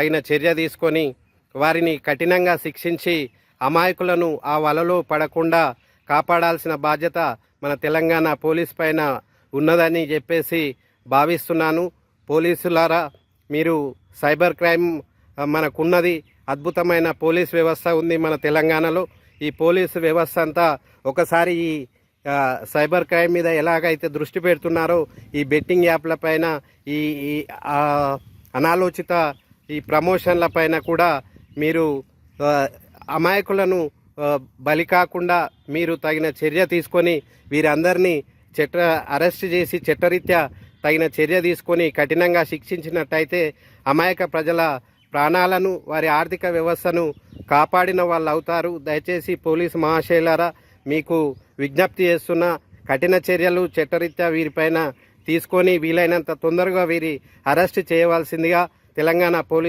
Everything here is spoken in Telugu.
తగిన చర్య తీసుకొని వారిని కఠినంగా శిక్షించి అమాయకులను ఆ వలలో పడకుండా కాపాడాల్సిన బాధ్యత మన తెలంగాణ పోలీస్ పైన ఉన్నదని చెప్పేసి భావిస్తున్నాను. పోలీసులారా మీరు సైబర్ క్రైమ్ మనకున్నది అద్భుతమైన పోలీస్ వ్యవస్థ ఉంది మన తెలంగాణలో. ఈ పోలీసు వ్యవస్థ అంతా ఒకసారి ఈ సైబర్ క్రైమ్ మీద ఎలాగైతే దృష్టి పెడుతున్నారో ఈ బెట్టింగ్ యాప్ల పైన ఈ ఈ, అనాలోచిత ఈ ప్రమోషన్ల పైన కూడా మీరు అమాయకులను బలి కాకుండా మీరు తగిన చర్య తీసుకొని వీరందరినీ చట్ట అరెస్ట్ చేసి చట్టరీత్యా తగిన చర్య తీసుకొని కఠినంగా శిక్షించినట్టయితే అమాయక ప్రజల ప్రాణాలను వారి ఆర్థిక వ్యవస్థను కాపాడిన వాళ్ళు అవుతారు దయచేసి పోలీసు మహాశైలారా మీకు విజ్ఞప్తి చేస్తున్న కఠిన చర్యలు చట్టరీత్యా వీరిపైన తీసుకొని వీలైనంత తొందరగా వీరి అరెస్ట్ చేయవలసిందిగా తెలంగాణ పోలీస్